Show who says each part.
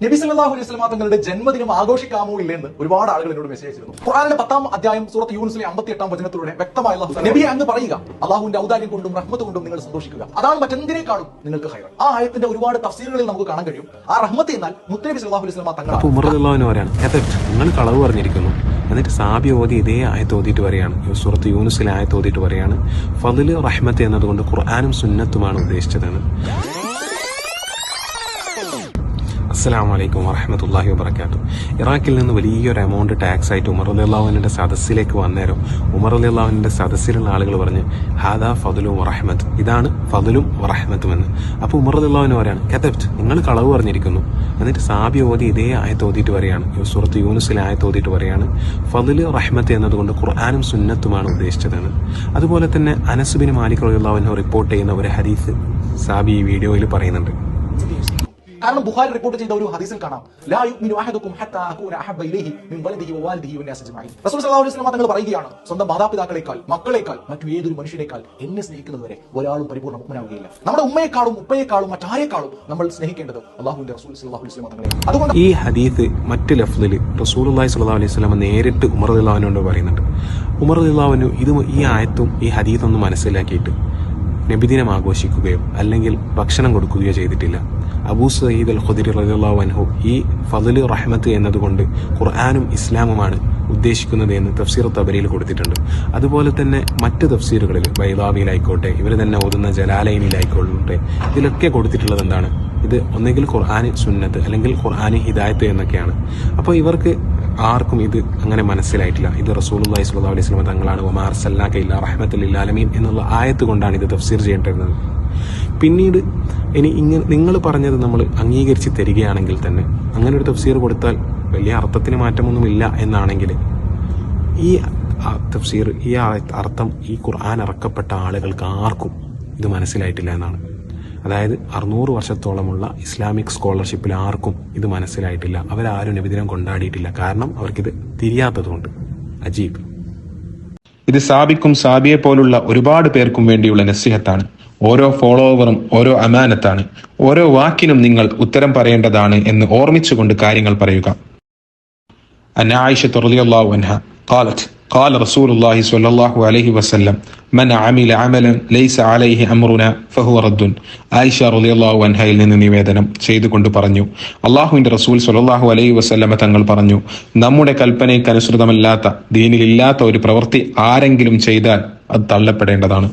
Speaker 1: നബി സല്ലാഹു അലൈഹി വസല്ലമ തങ്ങളുടെ ജന്മദിനം ആഘോഷിക്കാമോ ഇല്ലെന്ന് ഒരുപാട് ആളുകൾ എന്നോട് മെസ്സേജ് അയച്ചിരുന്നു ഖുർആനിലെ പത്താം അധ്യായം സൂറത്ത് യൂണിസിലെ അമ്പത്തി എട്ടാം വചനത്തിലൂടെ വ്യക്തമായ അള്ളാഹു നബി അങ്ങ് പറയുക അള്ളാഹുവിന്റെ ഔദാര്യം കൊണ്ടും റഹ്മത്ത് കൊണ്ടും നിങ്ങൾ സന്തോഷിക്കുക. അതാണ് മറ്റെന്തിനേക്കാളും നിങ്ങൾക്ക് ഹൈറ ആ ആയത്തിന്റെ ഒരുപാട് തഫ്സീലുകളിൽ നമുക്ക് കാണാൻ കഴിയും. ആ റഹ്മത്ത് എന്നാൽ മുത്തനബി സല്ലല്ലാഹു അലൈഹി വസല്ലമ തങ്ങളാണ്.
Speaker 2: അപ്പൊ ഉമറുള്ളവന് പറയാണ് "എതെ, നിങ്ങൾ കളവ് പറഞ്ഞിരിക്കുന്നു. എന്നിട്ട് സാബി ഓതി ഇതേ ആയത്ത് ഓതിയിട്ട് സുഹൃത്ത് സൂറത്ത് യൂനുസിലെ ആയത്ത് ഓതിയിട്ട് പറയാണ് ഫതിൽ റഹ്മത്ത് എന്നതുകൊണ്ട് ഖുർആാനും സുന്നത്തുമാണ് ഉദ്ദേശിച്ചതെന്ന് അസ്സലാം വലൈക്കും വറഹമത്തല്ലാഹി വബർക്കാത്തു ഇറാഖിൽ നിന്ന് വലിയൊരു എമൗണ്ട് ടാക്സ് ആയിട്ട് ഉമർ അലി അള്ളാഹുവിന്റെ സദസ്സിലേക്ക് വന്നേരം ഉമർ അലി അള്ളാഹുവിന്റെ സദസ്സിലുള്ള ആളുകൾ പറഞ്ഞ് ഹാദാ ഫതുലും വറഹമത്ത് ഇതാണ് ഫതുലും വറഹമത്തും എന്ന് അപ്പോൾ ഉമർ അലി അള്ളാഹുവിന് പറയാണ് കെതപ്റ്റ് നിങ്ങൾ കളവ് പറഞ്ഞിരിക്കുന്നു. എന്നിട്ട് സാബി ഓതി ഇതേ ആയത്ത് ഓതിയിട്ട് പറയാണ് സുഹൃത്ത് യൂനുസിലെ ആയത്ത് ഓതിയിട്ട് പറയാണ് ഫതുൽ റഹ്മത്ത് എന്നതുകൊണ്ട് ഖുർആാനും സുന്നത്തുമാണ് ഉദ്ദേശിച്ചതെന്ന്. അതുപോലെ തന്നെ അനസുബിൻ മാലിക് റളിയല്ലാഹു റിപ്പോർട്ട് ചെയ്യുന്ന ഒരു ഹദീസ് സാബി ഈ വീഡിയോയിൽ പറയുന്നുണ്ട്.
Speaker 1: കാരണം ബുഖാരി റിപ്പോർട്ട് ചെയ്ത ഒരു ഹദീസിൽ കാണാം. ലാ ഹത്താ അകൂന മിൻ സല്ലല്ലാഹു അലൈഹി വസല്ലം തങ്ങൾ പറയുകയാണ് സ്വന്തം മാതാപിതാക്കളെക്കാൾ മക്കളെക്കാൾ മറ്റു ഏതൊരു മനുഷ്യനേക്കാൾ എന്നെ സ്നേഹിക്കുന്നത് വരെ ഒരാളും പരിപൂർണ മുക്മനാവുകയില്ല നമ്മുടെ ഉമ്മയെക്കാളും ഉപ്പയെക്കാളും മറ്റാരെക്കാളും നമ്മൾ സ്നേഹിക്കേണ്ടത് അള്ളാഹുവിന്റെ റസൂൽ സല്ലല്ലാഹു അലൈഹി വസല്ലം അതുകൊണ്ട്
Speaker 2: ഈ ഹദീസ് മറ്റ് ലഫ്ലിൽ റസൂലുള്ളാഹി സ്വല്ലല്ലാഹു അലൈഹി വസല്ലം നേരിട്ട് ഉമർ റളിയല്ലാഹുവിനോട് പറയുന്നുണ്ട്. ഉമർ റളിയല്ലാഹുവിന് ഇത് ഈ ആയത്തും ഈ ഹദീസും ഒന്ന് മനസ്സിലാക്കിയിട്ട് നബിദിനം ആഘോഷിക്കുകയോ അല്ലെങ്കിൽ ഭക്ഷണം കൊടുക്കുകയോ ചെയ്തിട്ടില്ല. അബൂ സയ്യിദ് അൽ ഖുദരി റളിയല്ലാഹു അൻഹു ഈ ഫضൽ റഹ്മത്ത് എന്നതുകൊണ്ട് ഖുർആാനും ഇസ്ലാമുമാണ് ഉദ്ദേശിക്കുന്നത് എന്ന് തഫ്സീർ തബരിയിൽ കൊടുത്തിട്ടുണ്ട്. അതുപോലെ തന്നെ മറ്റ് തഫ്സീറുകളിൽ ബൈദാബിയിലായിക്കോട്ടെ ഇവർ തന്നെ ഓതുന്ന ജലാലയനിലായിക്കോട്ടെ ഇതിലൊക്കെ കൊടുത്തിട്ടുള്ളത് എന്താണ്? ഇത് ഒന്നെങ്കിൽ ഖുർആാന് സുന്നത്ത് അല്ലെങ്കിൽ ഖുർആാന് ഹിദായത്ത് എന്നൊക്കെയാണ്. അപ്പോൾ ഇവർക്ക് ആർക്കും ഇത് അങ്ങനെ മനസ്സിലായിട്ടില്ല. ഇത് റസൂലുള്ളാഹി സ്വല്ലല്ലാഹു അലൈഹി വസല്ലം തങ്ങളാണ്. ഒമാർ സല്ലാക്ക ഇല്ല റഹ്മത്തുൽ ആലമീൻ എന്നുള്ള ആയത്ത് കൊണ്ടാണ് ഇത് തഫ്സീർ ചെയ്യേണ്ടിരുന്നത് പിന്നീട് ഇനി ഇങ്ങനെ നിങ്ങൾ പറഞ്ഞത് നമ്മൾ അംഗീകരിച്ച് തരികയാണെങ്കിൽ തന്നെ അങ്ങനെ ഒരു തഫ്സീർ കൊടുത്താൽ വലിയ അർത്ഥത്തിന് മാറ്റമൊന്നുമില്ല എന്നാണെങ്കിൽ ഈ തഫ്സീർ ഈ അർത്ഥം ഈ ഖുർആൻ ഇറക്കപ്പെട്ട ആളുകൾക്ക് ആർക്കും ഇത് മനസ്സിലായിട്ടില്ല എന്നാണ്. അതായത് അറുന്നൂറ് വർഷത്തോളമുള്ള ഇസ്ലാമിക് സ്കോളർഷിപ്പിൽ ആർക്കും ഇത് മനസ്സിലായിട്ടില്ല അവരാരും നബിദിനം കൊണ്ടാടിയിട്ടില്ല കാരണം അവർക്കിത് തിരിയാത്തതുകൊണ്ട് അജീബ്
Speaker 3: ഇത് സാബിക്കും സാബിയെ പോലുള്ള ഒരുപാട് പേർക്കും വേണ്ടിയുള്ള നസിഹത്താണ് ഓരോ ഫോളോവറും ഓരോ അമാനത്താണ് ഓരോ വാക്കിനും നിങ്ങൾ ഉത്തരം പറയേണ്ടതാണ് എന്ന് ഓർമ്മിച്ചുകൊണ്ട് കാര്യങ്ങൾ പറയുക أن عائشة رضي الله عنها قالت قال رسول الله صلى الله عليه وسلم من عمل عملا ليس عليه أمرنا فهو رد ആയിഷ റളിയല്ലാഹു അൻഹയിൽ നിന്ന് നിവേദനം ചെയ്തുകൊണ്ട് പറഞ്ഞു അള്ളാഹുവിന്റെ റസൂൽ സ്വല്ലല്ലാഹു അലൈഹി വസല്ലമ തങ്ങൾ പറഞ്ഞു നമ്മുടെ കൽപ്പനയ്ക്ക് അനുസൃതമല്ലാത്ത ദീനിലില്ലാത്ത ഒരു പ്രവൃത്തി ആരെങ്കിലും ചെയ്താൽ അത് തള്ളപ്പെടേണ്ടതാണ്